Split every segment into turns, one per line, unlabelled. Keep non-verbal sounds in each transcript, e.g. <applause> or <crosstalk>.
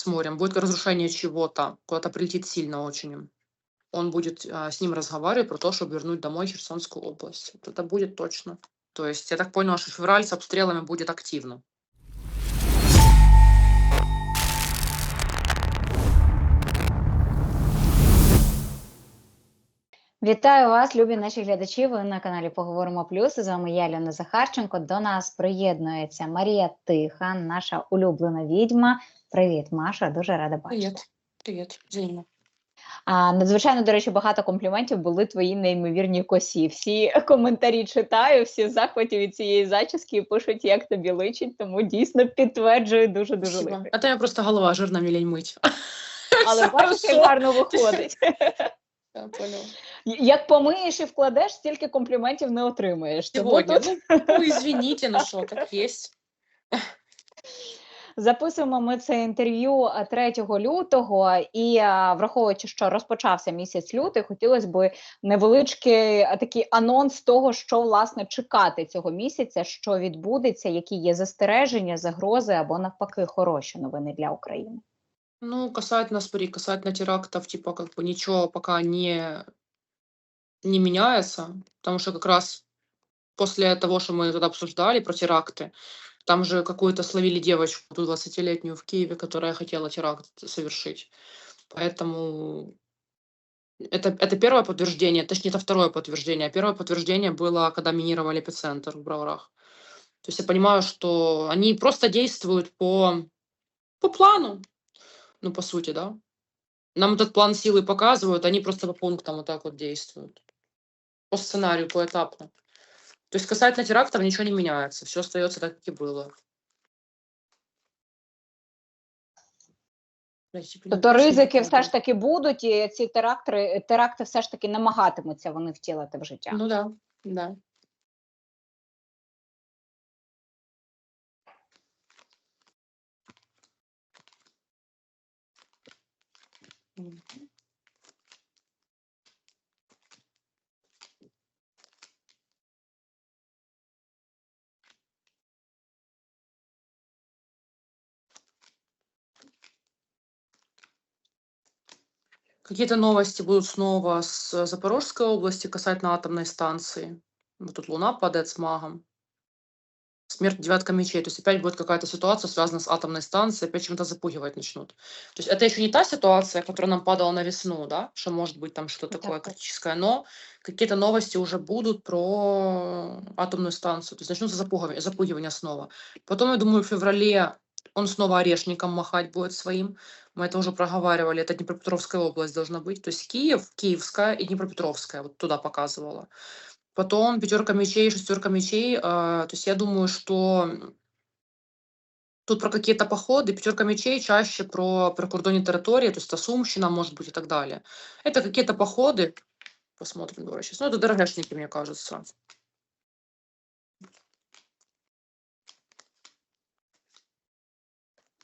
с морем, будет разрушение чего-то, куда-то прилетит сильно очень. Он будет а, с ним разговаривать про то, чтобы вернуть домой Херсонскую область. Вот это будет точно. То есть я так поняла, что февраль с обстрелами будет активно.
Вітаю вас, любі наші глядачі. Ви на каналі Поговоримо Плюс. З вами я, Льона Захарченко. До нас приєднується Марія Тиха, наша улюблена відьма. Привіт, Маша. Дуже рада бачити.
Привет. Привет. Взаимно.
А, надзвичайно, до речі, багато компліментів були твої неймовірні косі. Всі коментарі читаю, всі захваті від цієї зачіски і пишуть, як тобі личить, тому дійсно підтверджую дуже дуже личить.
А то я просто голова жирна, мне лень мыть.
Але <laughs> бачиш, гарно виходить. Як помиєш і вкладеш, стільки компліментів не отримаєш. Тому
Сегодня.
тут
Ну, извините, ну что, как есть.
Записуємо ми це інтерв'ю а, 3 лютого, і враховуючи, що розпочався місяць лютий, хотілося б невеличкий такий анонс того, що власне чекати цього місяця, що відбудеться, які є застереження, загрози або навпаки хороші новини для України.
Ну, касательно, смотри, касательно терактов, типа, как бы ничего пока не, не меняется, потому что как раз после того, что мы тогда обсуждали про теракты, там же какую-то словили девочку, ту 20-летнюю в Киеве, которая хотела теракт совершить. Поэтому это, это первое подтверждение, точнее, это второе подтверждение. Первое подтверждение было, когда минировали эпицентр в Броварах. То есть я понимаю, что они просто действуют по, по плану, ну, по сути, да. Нам этот план силы показывают, они просто по пунктам вот так вот действуют. По сценарию, поэтапно. То есть касательно терактов ничего не меняется, все остается так, как и было. Блядь, типа, не
Тобто
пиши,
ризики
не
все ж
надо.
таки будуть, і ці теракти, теракти все ж таки намагатимуться вони втілити в життя.
Ну да, да. Какие-то новости будут снова с Запорожской области касательно атомной станции. Вот тут Луна падает с магом. Смерть девятка мечей. То есть опять будет какая-то ситуация, связанная с атомной станцией, опять чем-то запугивать начнут. То есть это еще не та ситуация, которая нам падала на весну, да, что может быть там что-то
Ну,
такое
так, так.
критическое, но какие-то новости уже будут про атомную станцию. То есть начнутся запугивания, запугивания снова. Потом, я думаю, в феврале он снова орешником махать будет своим. Мы это уже проговаривали, это Днепропетровская область должна быть. То есть Киев, Киевская и Днепропетровская, вот туда показывала. Потом пятерка мечей, шестерка мечей. э, то есть я думаю, что тут про какие-то походы, пятерка мечей чаще про прикордонні территории, то есть это Сумщина, может быть, и так далее. Это какие-то походы. Посмотрим, давай сейчас. Ну, это ДРГшники, мне кажется.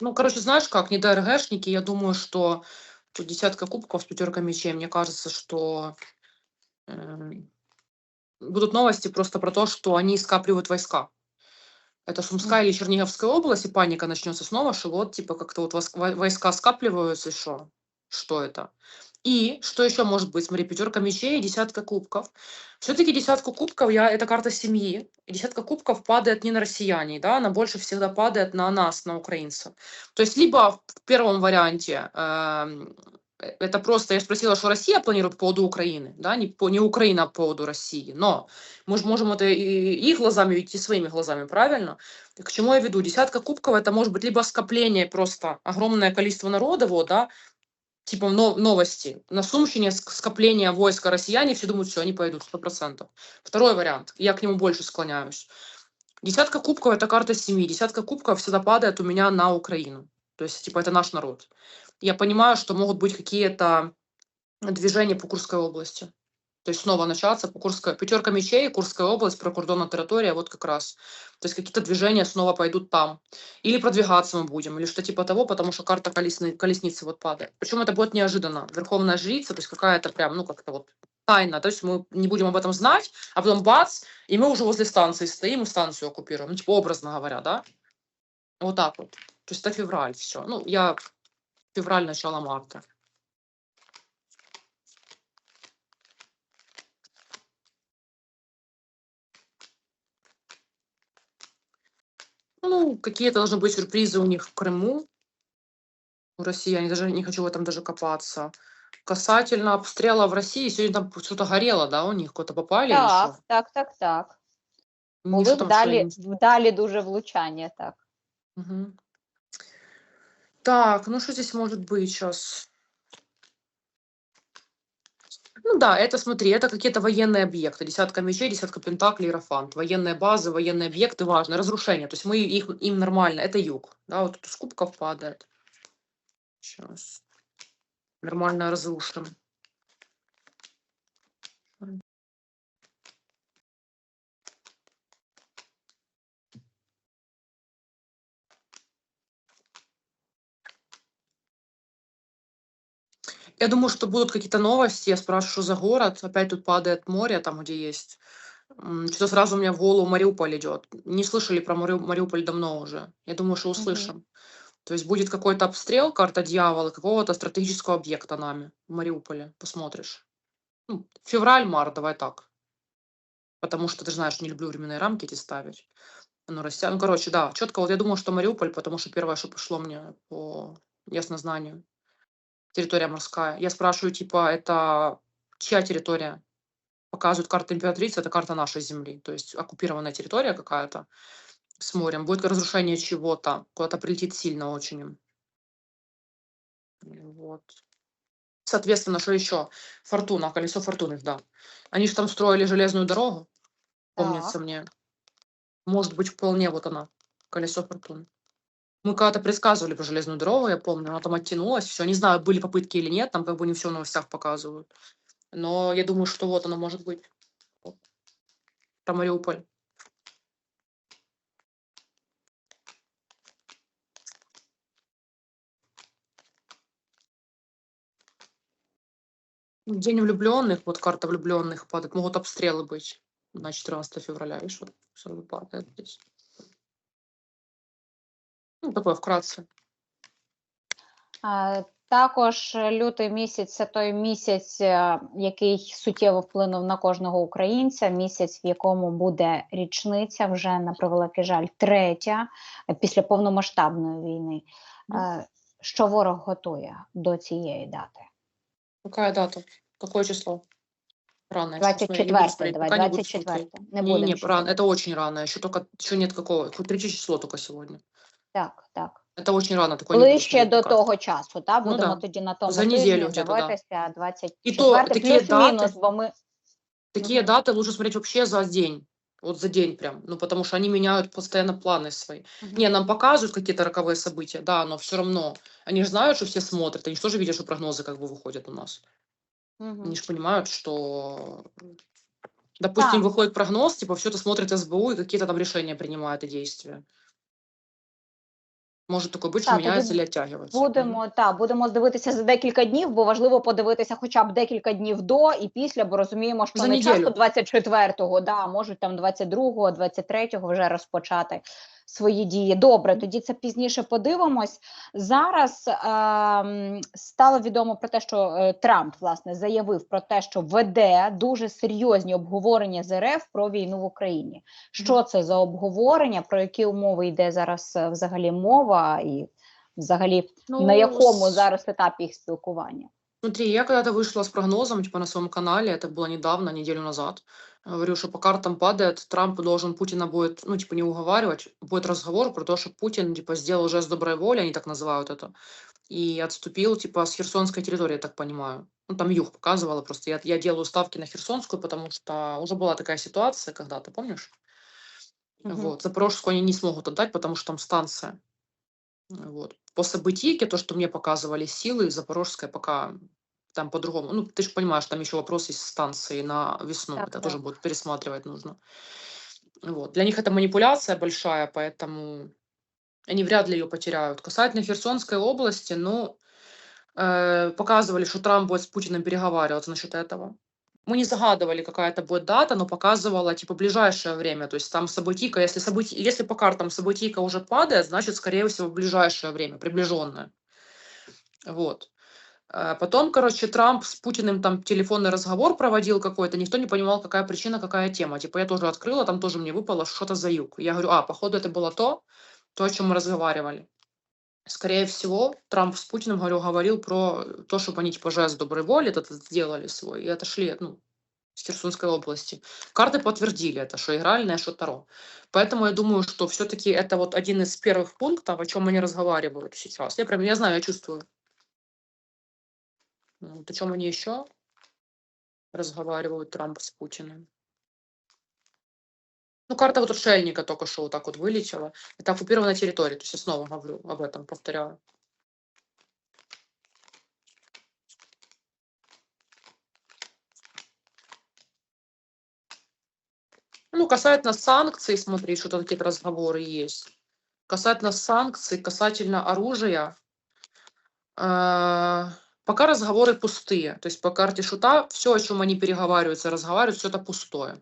Ну, короче, знаешь как, не ДРГшники, я думаю, что тут десятка кубков, пятерка мечей. Мне кажется, что эм, будут новости просто про то, что они скапливают войска. Это Сумская или Черниговская область, и паника начнется снова, что вот, типа, как-то вот войска скапливаются, и что? Что это? И что еще может быть? Смотри, пятерка мечей и десятка кубков. Все-таки десятку кубков, я, это карта семьи. И десятка кубков падает не на россияне, да, она больше всегда падает на нас, на украинцев. То есть либо в первом варианте э, это просто, я спросила, что Россия планирует по поводу Украины, да, не, по, не Украина а по поводу России, но мы же можем это и их глазами видеть, и своими глазами, правильно? К чему я веду? Десятка кубков это может быть либо скопление просто огромное количество народа, вот, да, типа но- новости. На Сумщине ск- скопление войска россияне, все думают, все, они пойдут, сто процентов. Второй вариант, я к нему больше склоняюсь. Десятка кубков это карта семьи. Десятка кубков всегда падает у меня на Украину. То есть, типа, это наш народ. Я понимаю, что могут быть какие-то движения по Курской области. То есть снова начаться по Курской... Пятерка мечей, Курская область, прокордонная территория, вот как раз. То есть какие-то движения снова пойдут там. Или продвигаться мы будем, или что типа того, потому что карта колесни- колесницы вот падает. Причем это будет неожиданно. Верховная жрица, то есть какая-то прям, ну как-то вот тайна. То есть мы не будем об этом знать, а потом бац, и мы уже возле станции стоим и станцию оккупируем. Ну, типа образно говоря, да? Вот так вот. То есть это февраль, все. Ну, я Февраль, начало марта. Ну, какие-то должны быть сюрпризы у них в Крыму. У России, я не- даже не хочу в этом даже копаться. Касательно обстрела в России, сегодня там что-то горело, да, у них куда-то попали
Так,
что?
так, так, так. Були вдалі, вдалі дуже влучання, так.
Мгм. Так, ну что здесь может быть сейчас? Ну да, это смотри, это какие-то военные объекты. Десятка мечей, десятка пентаклей, иерофант. Военные базы, военные объекты, важно. Разрушение. То есть мы их, им нормально. Это юг. Да, вот тут из кубков падает. Сейчас. Нормально разрушим. Я думаю, что будут какие-то новости. Я спрашиваю, что за город. Опять тут падает море, там, где есть. Что-то сразу у меня в голову Мариуполь идет. Не слышали про Мари- Мариуполь давно уже. Я думаю, что услышим. То есть будет какой-то обстрел, карта дьявола, какого-то стратегического объекта нами в Мариуполе. Посмотришь. Ну, февраль-март, давай так. Потому что ты же знаешь, не люблю временные рамки эти ставить. Ну, растя... ну, короче, да, четко. Вот я думаю, что Мариуполь, потому что первое, что пришло мне по яснознанию. Территория морская. Я спрашиваю, типа, это чья территория? Показывают карта императрицы, это карта нашей земли. То есть оккупированная территория какая-то с морем. Будет разрушение чего-то. Куда-то прилетит сильно очень. Вот. Соответственно, что еще? Фортуна, колесо фортуны, да. Они же там строили железную дорогу, помнится
Так.
мне. Может быть, вполне вот она, колесо фортуны. Мы когда-то предсказывали про железную дорогу, я помню, она там оттянулась, все. Не знаю, были попытки или нет, там как бы не все в новостях показывают. Но я думаю, что вот оно может быть. Вот. Про Мариуполь. День влюбленных, вот карта влюбленных падает, могут обстрелы быть на 14 февраля, видишь, вот сразу падает здесь. Ну, такое вкратце.
А, Також лютий місяць це той місяць, е, який суттєво вплинув на кожного українця. Місяць, в якому буде річниця, вже на превеликий жаль, третя е, після повномасштабної війни. Е, Що ворог готує до цієї дати?
Какая дата? Какое число? Рано. я щас посмотрю, не
24 давай,
не
24. Не
Не,
будемо
не, рано, это очень рано, еще только, еще нет какого, третье число только сегодня.
Так, так.
Это очень рано, такое не буду
Ближче
смотреть
до
пока.
того часу, та
Ну
будемо
да.
тоді на тому
За
тижні
неділю где-то, да.
дивитися 24
І то такі
плюс-мінус,
дати-
бо ми
Такие
Мгм.
даты лучше смотреть вообще за день. Вот за день прям. Ну, потому что они меняют постоянно планы свои.
Мгм.
Не, нам показывают какие-то роковые события, да, но все равно. Они же знают, что все смотрят. Они же тоже видят, что прогнозы как бы выходят у нас.
Мгм.
Они же понимают, что, допустим,
Так.
выходит прогноз, типа все это смотрит СБУ и какие-то там решения принимают и действия. Может таке бути, що
Так, тоді
меняется или
Будемо та будемо дивитися за декілька днів, бо важливо подивитися хоча б декілька днів до і після, бо розуміємо, що
За
не
неділю.
часто 24-го, да, можуть там 22-го, 23-го вже розпочати свої дії. Добре, тоді це пізніше подивимось. Зараз ем, стало відомо про те, що е, Трамп власне заявив про те, що веде дуже серйозні обговорення з РФ про війну в Україні. Що це за обговорення, про які умови йде зараз е, взагалі мова, і взагалі на
Ну,
якому
с-
зараз етапі їх спілкування?
Смотри, я когда-то вышла с прогнозом, типа на своем канале, это было недавно, неделю назад. Говорю, что по картам падает, Трамп должен Путина будет, ну, типа, не уговаривать, будет разговор про то, что Путин, типа, сделал жест доброй воли, они так называют это, и отступил, типа, с Херсонской территории, я так понимаю. Ну, там юг показывала, просто я, я делаю ставки на Херсонскую, потому что уже была такая ситуация когда-то, помнишь?
Мгм.
Вот. Запорожскую они не смогут отдать, потому что там станция. Вот. По событийке, то, что мне показывали силы, Запорожская пока там по-другому. Ну, ты же понимаешь, там еще вопрос есть с станции на весну.
Так,
это
да.
тоже будет пересматривать нужно. Вот. Для них это манипуляция большая, поэтому они вряд ли ее потеряют. Касательно Херсонской области, ну, э, показывали, что Трамп будет с Путиным переговариваться насчет этого. Мы не загадывали, какая это будет дата, но показывала, типа, ближайшее время. То есть там событийка, если, событий, если по картам событийка уже падает, значит, скорее всего, в ближайшее время, приближенное. Вот. Э, Потом, короче, Трамп с Путиным там телефонный разговор проводил какой-то, никто не понимал, какая причина, какая тема. Типа я тоже открыла, там тоже мне выпало что-то за юг. Я говорю, а, походу это было то, то, о чем мы разговаривали. Скорее всего, Трамп с Путиным, говорю, говорил про то, чтобы они типа жест доброй воли этот сделали свой и отошли, ну, с Херсонской области. Карты подтвердили это, что игральное, что Таро. Поэтому я думаю, что все-таки это вот один из первых пунктов, о чем они разговаривают сейчас. Я прям, я знаю, я чувствую. Ну, Вот о чем они еще разговаривают Трамп с Путиным. Ну, карта вот отшельника только что вот так вот вылетела. Это оккупированная территория. То есть я снова говорю об этом, повторяю. Ну, касательно санкций, смотри, что-то такие разговоры есть. Касательно санкций, касательно оружия, э, пока разговоры пустые. То есть по карте шута все, о чем они переговариваются, разговаривают, все это пустое.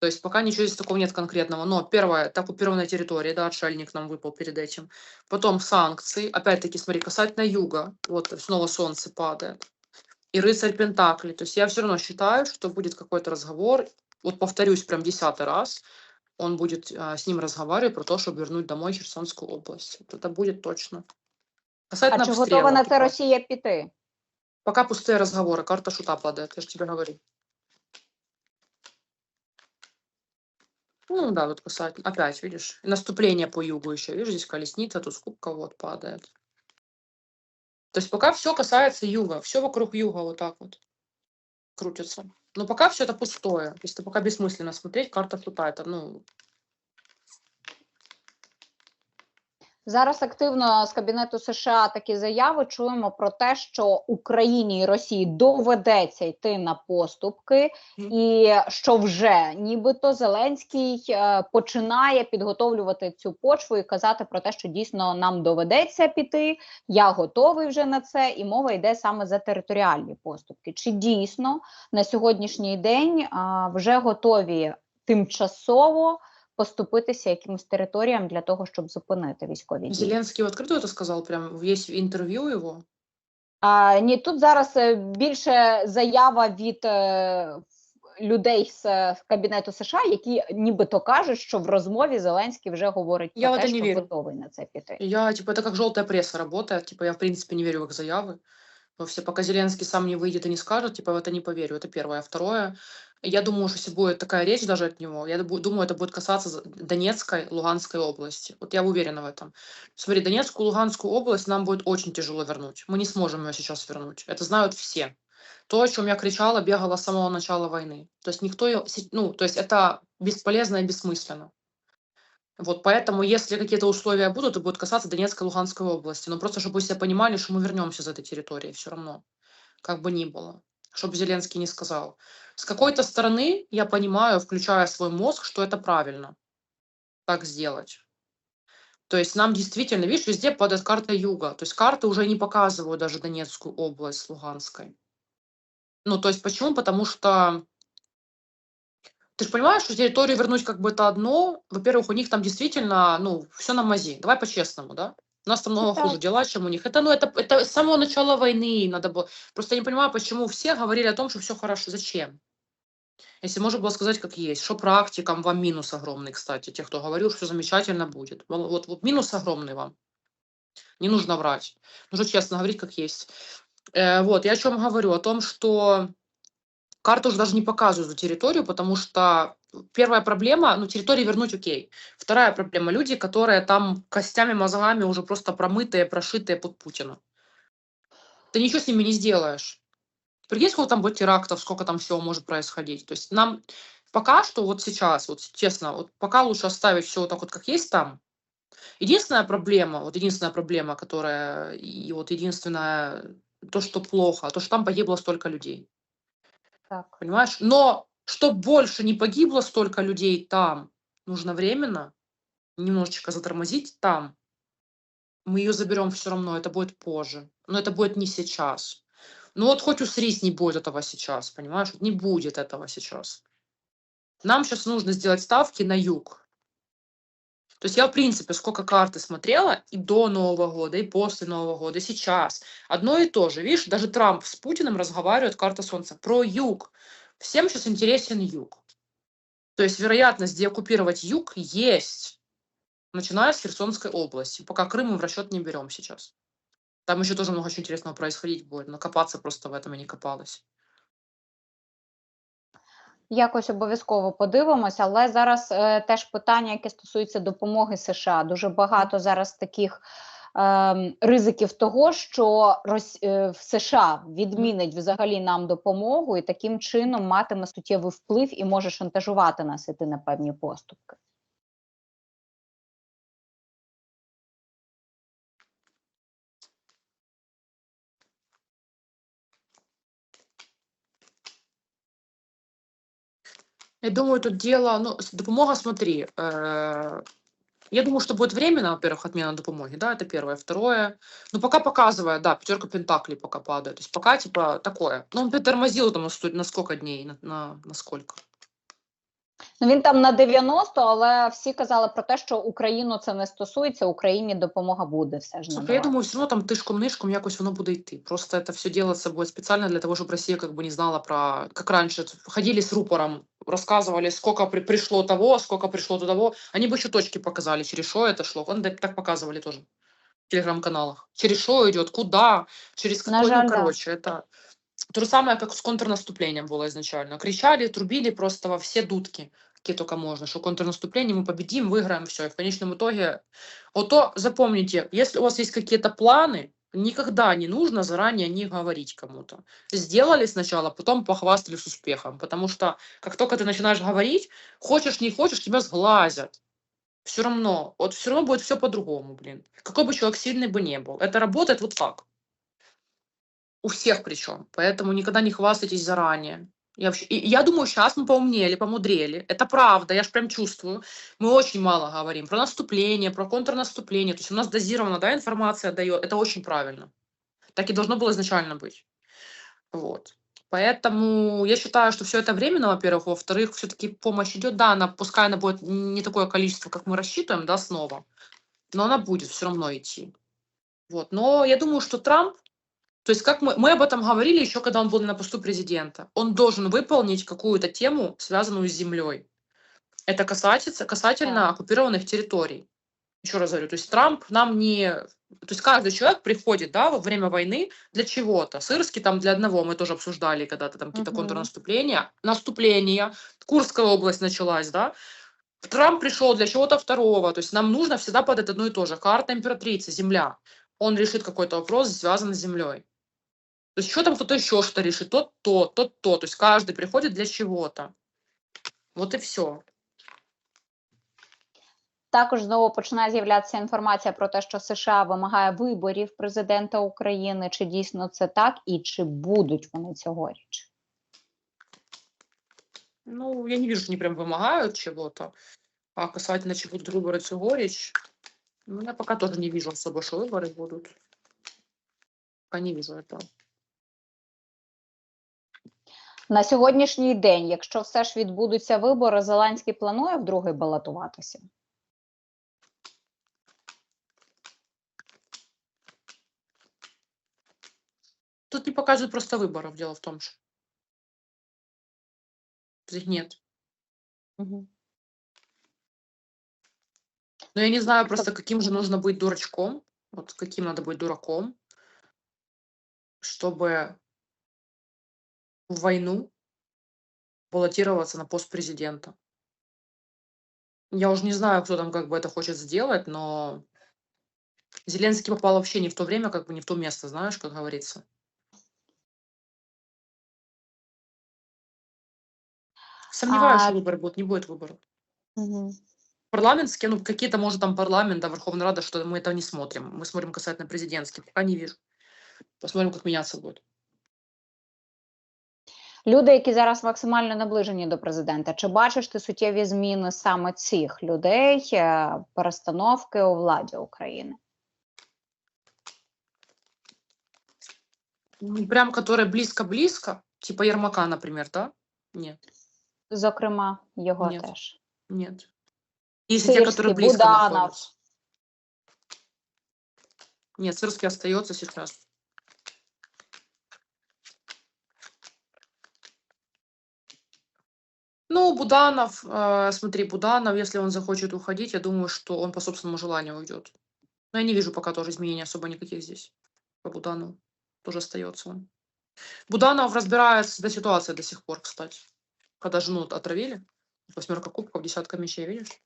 То есть пока ничего здесь такого нет конкретного. Но первое, это оккупированная территория, да, отшельник нам выпал перед этим. Потом санкции. Опять-таки, смотри, касательно юга. Вот снова солнце падает. И рыцарь Пентакли. То есть я все равно считаю, что будет какой-то разговор. Вот повторюсь прям десятый раз. Он будет а, с ним разговаривать про то, чтобы вернуть домой Херсонскую область. Вот это будет точно.
А
Касательно
чи
обстрела,
готова на це Росія піти?
Пока пустые разговоры, карта шута падает, я же тебе говорю. Ну да, вот касательно. Опять, видишь, наступление по югу еще. Видишь, здесь колесница, тут скупка вот падает. То есть пока все касается юга, все вокруг юга вот так вот крутится. Но пока все это пустое. То есть это пока бессмысленно смотреть, карта шута. Это, ну,
Зараз активно з кабінету США такі заяви чуємо про те, що Україні і Росії доведеться йти на поступки, і що вже нібито Зеленський е, починає підготовлювати цю почву і казати про те, що дійсно нам доведеться піти. Я готовий вже на це, і мова йде саме за територіальні поступки. Чи дійсно на сьогоднішній день вже готові тимчасово поступитися якимось територіям для того, щоб зупинити військові дії?
Зеленский в открытую это сказал, прям есть интервью его.
А, ні, тут зараз е, більше заява від е, людей з е, кабінету США, які нібито кажуть, що в розмові Зеленський вже говорить
Я
про
в
те,
це не
що
вірю.
готовий на це піти.
Я, типа, это как желтая пресса работает. Типа, я, в принципе, не верю в их заявы. Во все, пока Зеленский сам не выйдет и не скажет, типа, в это не поверю. Это первое. Второе, я думаю, что если будет такая речь даже от него, я думаю, это будет касаться за- Донецкой, Луганской области. Вот я уверена в этом. Смотри, Донецкую, Луганскую область нам будет очень тяжело вернуть. Мы не сможем ее сейчас вернуть. Это знают все. То, о чем я кричала, бегала с самого начала войны. То есть никто, её се- ну, то есть это бесполезно и бессмысленно. Вот поэтому, если какие-то условия будут, то будет касаться Донецкой, Луганской области. Но просто, чтобы все понимали, что мы вернемся с этой территории все равно, как бы ни было. Чтобы Зеленский не сказал. С какой-то стороны, я понимаю, включая свой мозг, что это правильно так сделать. То есть нам действительно, видишь, везде падает карта юга. То есть карты уже не показывают даже Донецкую область с Луганской. Ну, то есть почему? Потому что ты же понимаешь, что территорию вернуть как бы это одно. Во-первых, у них там действительно, ну, все на мази. Давай по-честному, да? У нас там много
так.
хуже дела, чем у них. Это, ну, это, это с самого начала войны надо было. Просто я не понимаю, почему все говорили о том, что все хорошо. Зачем? Если можно было сказать, как есть. Что практикам вам минус огромный, кстати, те, кто говорил, что замечательно будет. Вот, вот минус огромный вам. Не нужно врать. Нужно честно говорить, как есть. Э, вот, я о чем говорю? О том, что карты уже даже не показывают эту территорию, потому что первая проблема, ну, территории вернуть окей. Вторая проблема, люди, которые там костями, мозгами уже просто промытые, прошитые под Путина. Ты ничего с ними не сделаешь. Прикинь, сколько там будет терактов, сколько там всего может происходить. То есть нам пока что, вот сейчас, вот честно, вот пока лучше оставить все вот так вот, как есть там. Единственная проблема, вот единственная проблема, которая, и вот единственное, то, что плохо, то, что там погибло столько людей.
Так.
Понимаешь? Но чтобы больше не погибло столько людей там, нужно временно немножечко затормозить там. Мы ее заберем все равно, это будет позже. Но это будет не сейчас. Ну вот хоть усрись, не будет этого сейчас, понимаешь? Не будет этого сейчас. Нам сейчас нужно сделать ставки на юг. То есть я, в принципе, сколько карты смотрела и до Нового года, и после Нового года, и сейчас. Одно и то же. Видишь, даже Трамп с Путиным разговаривает, карта Солнца, про юг. Всем сейчас интересен юг. То есть вероятность деоккупировать юг есть, начиная с Херсонской области. Пока Крым мы в расчет не берем сейчас. Там еще тоже много очень интересного происходить будет, но копаться просто в этом и не копалось.
Якось обов'язково подивимося, але зараз е, теж питання, яке стосується допомоги США. Дуже багато зараз таких е, ризиків того, що Рос... е, в США відмінить взагалі нам допомогу і таким чином матиме суттєвий вплив і може шантажувати нас іти на певні поступки.
Я думаю, тут дело, ну, допомога, смотри, э, я думаю, что будет временно, во-первых, отмена допомоги, да, это первое. Второе, ну, пока показывает, да, пятерка пентаклей пока падает, то есть пока, типа, такое. Ну, он притормозил там на сколько дней, на, на, на сколько?
Ну він там на 90, але всі казали про те, що Україну це не стосується. Україні допомога буде все ж
Слушай, я
надавати.
думаю, все равно там тишком-нишком якось воно буде йти. Просто это все делается будет специально для того, чтобы Россия как бы не знала про... Как раньше, т- ходили с рупором, рассказывали, сколько при- пришло того, сколько пришло до того. Они бы еще точки показали, через что это шло. Вон да- так показывали тоже в телеграм-каналах. Через что идет, куда, через
На
какой,
жаль,
ну,
да.
короче, это... То же самое, как с контрнаступлением было изначально. Кричали, трубили просто во все дудки, Какие только можно, что контрнаступление мы победим, выиграем, все. И в конечном итоге... Вот то запомните, если у вас есть какие-то планы, никогда не нужно заранее о них говорить кому-то. Сделали сначала, потом похвастались успехом. Потому что как только ты начинаешь говорить, хочешь, не хочешь, тебя сглазят. Все равно, вот все равно будет все по-другому, блин. Какой бы человек сильный бы не был. Это работает вот так. У всех причем. Поэтому никогда не хвастайтесь заранее. Я, вообще, я думаю, сейчас мы поумнели, помудрели. Это правда, я ж прям чувствую. Мы очень мало говорим про наступление, про контрнаступление. То есть у нас дозирована да, информация дает. Это очень правильно. Так и должно было изначально быть. Вот. Поэтому я считаю, что все это временно, во-первых. Во-вторых, все-таки помощь идет. Да, она, пускай она будет не такое количество, как мы рассчитываем, да, снова. Но она будет все равно идти. Вот. Но я думаю, что Трамп, то есть как мы, мы об этом говорили еще, когда он был на посту президента, он должен выполнить какую-то тему, связанную с землей. Это касается, касательно оккупированных территорий. Еще раз говорю, то есть Трамп нам не... То есть каждый человек приходит, да, во время войны для чего-то. Сырский там для одного, мы тоже обсуждали когда-то там какие-то
Мгм.
контрнаступления. Наступление, Курская область началась, да. Трамп пришел для чего-то второго. То есть нам нужно всегда подать одно и то же. Карта императрицы, земля. Он решит какой-то вопрос, связанный с землей. То есть еще там кто-то еще что-то решит, тот то, тот то. То есть каждый приходит для чего-то. Вот и все.
Також знову починає з'являтися інформація про те, що США вимагає виборів президента України. Чи дійсно це так, і чи будуть вони цьогоріч?
Ну, я не вижу, что они прям вымогают чего-то. А касательно чего будут выборы цьогоріч, ну, я пока тоже не вижу особо, что выборы будут. Пока не вижу этого.
На сьогоднішній день, якщо все ж відбудуться вибори, Зеленський планує вдруге балотуватися.
Тут не показывают просто выборов, дело в том, что их нет. Но я не знаю просто, каким же нужно быть дурачком, вот каким надо быть дураком, чтобы в войну баллотироваться на пост президента. Я уже не знаю, кто там как бы это хочет сделать, но Зеленский попал вообще не в то время, как бы не в то место, знаешь, как говорится. Сомневаюсь,
А-
что выборы будут, не будет выборов. Парламентские, ну, какие-то, может, там парламент, да, Верховная Рада, что мы это не смотрим. Мы смотрим касательно президентских. Пока не вижу. Посмотрим, как меняться будет.
Люди, які зараз максимально наближені до президента, чи бачиш ти суттєві зміни саме цих людей, е, перестановки у владі України?
Ну, Прям, которые близко-близко, типа Ермака, например, да? Нет,
Зокрема, його
Ні.
теж.
нет. Если те, которые
Сырский,
близко
Буданов.
находятся. Нет, Сырский остается сейчас. Ну, Буданов, э, смотри, Буданов, если он захочет уходить, я думаю, что он по собственному желанию уйдет. Но я не вижу пока тоже изменений особо никаких здесь. По Буданову тоже остается он. Буданов разбирается с этой ситуацией до сих пор, кстати. Когда жену отравили, восьмерка кубков, десятка мечей, видишь?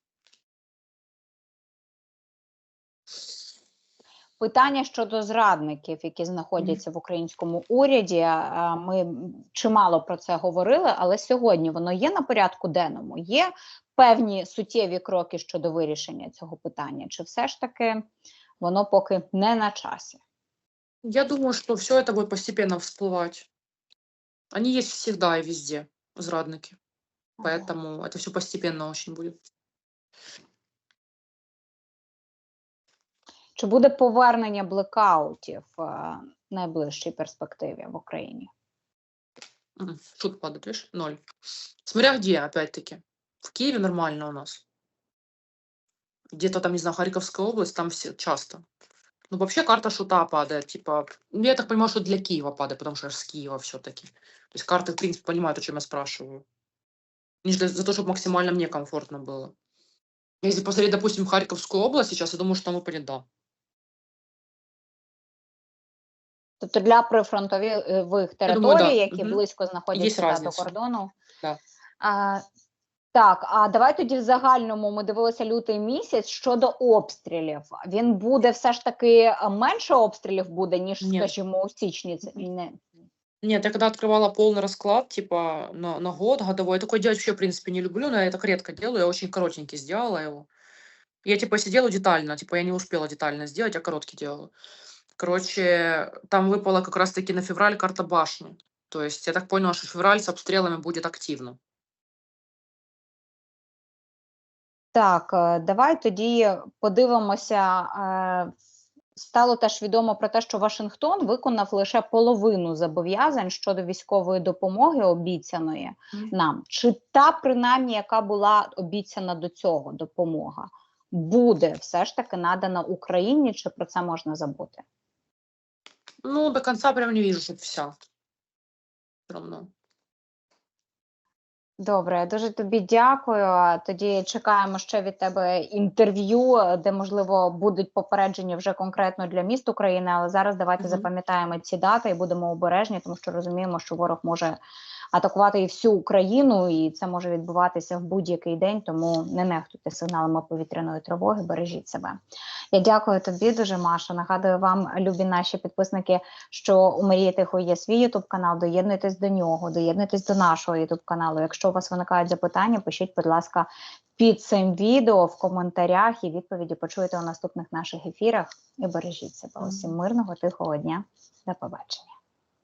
Питання щодо зрадників, які знаходяться в українському уряді. а, Ми чимало про це говорили, але сьогодні воно є на порядку денному. Є певні суттєві кроки щодо вирішення цього питання, чи все ж таки воно поки не на часі?
Я думаю, что все это будет постепенно всплывать. Они есть всегда и везде, зрадники. Поэтому это все постепенно очень будет.
Чи буде повернення блекаутів е, в найближчій перспективі в Україні?
М, Шут падает, видишь? Ноль. Смотря где, опять-таки. В Киеве нормально у нас. Где-то там, не знаю, Харьковская область, там все часто. Ну, вообще карта шута падает, типа... Ну, я так понимаю, что для Киева падает, потому что я ж с Киева все-таки. То есть карты, в принципе, понимают, о чем я спрашиваю. Лишь для- за то, чтобы максимально мне комфортно было. Если посмотреть, допустим, Харьковскую область сейчас, я думаю, что там выпадет да.
Тобто для прифронтових територій,
думаю, да.
які
Мгм.
близько знаходяться до кордону.
Да.
А, так, а давай тоді в загальному ми дивилися лютий місяць щодо обстрілів. Він буде все ж таки менше обстрілів буде, ніж,
Ні.
скажімо, у січні. Не
Нет, я когда открывала полный расклад, типа на, на год годовой, я такой делать вообще, в принципе, не люблю, но я так редко делаю, я очень коротенький сделала его. Я типа сидела детально, типа я не успела детально сделать, я короткий делала. Короче, там выпала как раз-таки на февраль карта башни. То есть я так поняла, что февраль с обстрелами будет активно.
Так, е, давай тоді подивимося. е, Стало теж відомо про те, що Вашингтон виконав лише половину зобов'язань щодо військової допомоги обіцяної нам. Чи та, принаймні, яка була обіцяна до цього допомога, буде все ж таки надана Україні, чи про це можна забути?
Ну, до конца прям не вижу, чтобы вся. Все равно.
Добре, дуже тобі дякую. Тоді чекаємо ще від тебе інтерв'ю, де можливо будуть попередження вже конкретно для міст України. Але зараз давайте
Мгм.
запам'ятаємо ці дати і будемо обережні, тому що розуміємо, що ворог може атакувати і всю Україну, і це може відбуватися в будь-який день. Тому не нехтуйте сигналами повітряної тривоги, бережіть себе. Я дякую тобі дуже, Маша. Нагадую вам, любі наші підписники, що у Марії Тихо є свій ютуб канал. Доєднуйтесь до нього, доєднуйтесь до нашого ютуб каналу. Якщо у вас виникають запитання, пишіть, будь ласка, під цим відео в коментарях і відповіді почуєте у наступних наших ефірах. І бережіть себе. Усім мирного, тихого дня. До побачення.